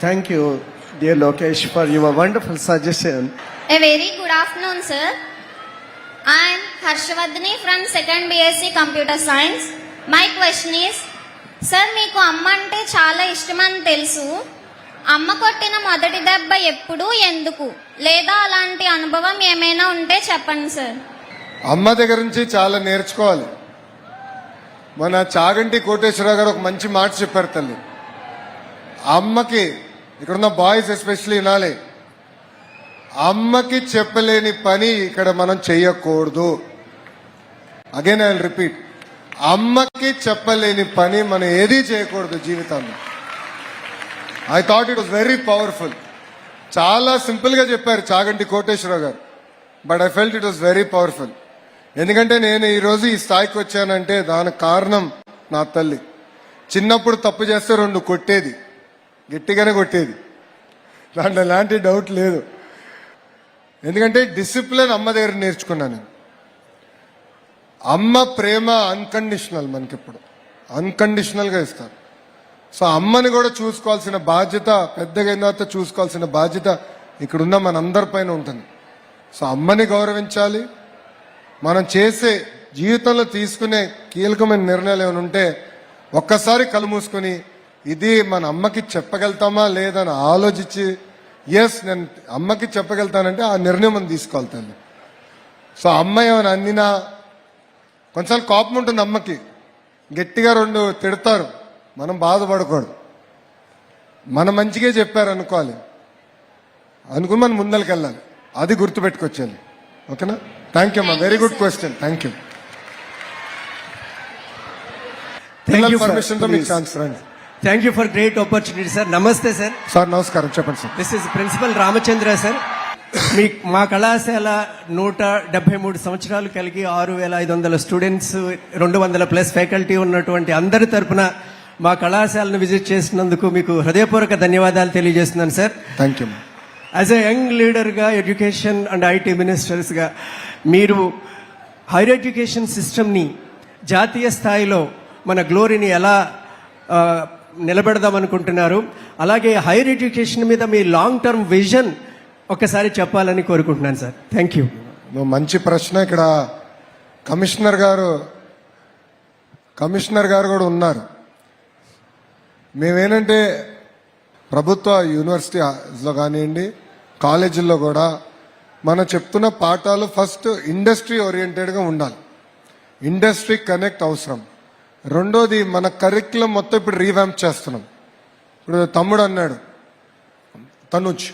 Thank you, dear Lokesh, for your wonderful suggestion. A very good afternoon, sir. I am Harshvardhani from second BSc Computer Science. My question is, sir మీకు అమ్మ అంటే చాలా ఇష్టమని తెలుసు అమ్మ కొట్టిన మొదటి దెబ్బ ఎప్పుడు ఎందుకు లేదా అలాంటి అనుభవం ఏమైనా ఉంటే చెప్పండి సార్ అమ్మ దగ్గర నుంచి చాలా నేర్చుకోవాలి మన చాగంటి కోటేశ్వరరావు గారు ఒక మంచి మాట చెప్పారు తల్లి. అమ్మకి ఇక్కడున్న బాయ్స్ ఎస్పెషల్లీ వినాలి. అమ్మకి చెప్పలేని పని ఇక్కడ మనం చేయకూడదు. అగైన్ ఐ రిపీట్ అమ్మకి చెప్పలేని పని మనం ఏదీ చేయకూడదు జీవితంలో I thought it was very powerful చాలా సింపుల్గా చెప్పారు Chaganti Koteswararao garu. But I felt it was very powerful ఎందుకంటే నేను ఈరోజు ఈ స్థాయికి వచ్చానంటే దానికి కారణం నా తల్లి. చిన్నప్పుడు తప్పు చేస్తే రెండు కొట్టేది. గట్టిగానే కొట్టేది. దాంట్లో ఎలాంటి డౌట్ లేదు. ఎందుకంటే డిసిప్లిన్ అమ్మ దగ్గర నేర్చుకున్నాను నేను. అమ్మ ప్రేమ అన్కండిషనల్ మనకిప్పుడు. అన్కండిషనల్గా ఇస్తారు. సో అమ్మని కూడా చూసుకోవాల్సిన బాధ్యత పెద్దగా అయిన తర్వాత చూసుకోవాల్సిన బాధ్యత ఇక్కడున్న మనందరిపైన ఉంటుంది. సో అమ్మని గౌరవించాలి. మనం చేసే జీవితంలో తీసుకునే కీలకమైన నిర్ణయాలు ఏమైనా ఉంటే ఒక్కసారి కలుమూసుకొని ఇది మన అమ్మకి చెప్పగలుగుతామా లేదని ఆలోచించి ఎస్ నేను అమ్మకి చెప్పగలుగుతానంటే ఆ నిర్ణయం మనం తీసుకోవాలి తల్లి. సో అమ్మ ఏమైనా అన్నినా కొంచెం కోపం ఉంటుంది అమ్మకి. గట్టిగా రెండు తిడతారు. మనం బాధపడకూడదు. మన మంచిగా చెప్పారు అనుకోవాలి. అనుకుని మనం ముందరికి వెళ్ళాలి అది గుర్తుపెట్టుకొచ్చాలి ఓకేనా? థ్యాంక్ యూ అమ్మా Thank very good. Question thank you thank you for great opportunity sir నమస్తే సార్ సార్ నమస్కారం చెప్పండి sir this is principal Ramachandra sir మీ మా కళాశాల నూట డెబ్బై మూడు సంవత్సరాలు కలిగి ఆరు వేల ఐదు వందల స్టూడెంట్స్ రెండు వందల ప్లస్ ఫ్యాకల్టీ ఉన్నటువంటి అందరి తరపున మా కళాశాలను విజిట్ చేసినందుకు మీకు హృదయపూర్వక ధన్యవాదాలు తెలియజేస్తున్నాను sir thank you as a young లీడర్గా ఎడ్యుకేషన్ అండ్ ఐటీ మినిస్టర్స్గా మీరు హైర్ ఎడ్యుకేషన్ సిస్టమ్ని జాతీయ స్థాయిలో మన గ్లోరీని ఎలా నిలబెడదాం అనుకుంటున్నారు? అలాగే హైర్ ఎడ్యుకేషన్ మీద మీ లాంగ్ టర్మ్ విజన్ ఒకసారి చెప్పాలని కోరుకుంటున్నాను సార్. థ్యాంక్ యూ మంచి ప్రశ్న ఇక్కడ కమిషనర్ గారు కమిషనర్ గారు కూడా ఉన్నారు. మేమేనంటే ప్రభుత్వ యూనివర్సిటీలో కానివ్వండి కాలేజీల్లో కూడా మనం చెప్తున్న పాఠాలు ఫస్ట్ ఇండస్ట్రీ ఓరియంటెడ్గా ఉండాలి. ఇండస్ట్రీ కనెక్ట్ అవసరం. రెండోది మన కరిక్యులం మొత్తం ఇప్పుడు రీవ్యాంప్ చేస్తున్నాం. ఇప్పుడు తమ్ముడు అన్నాడు తనుజ్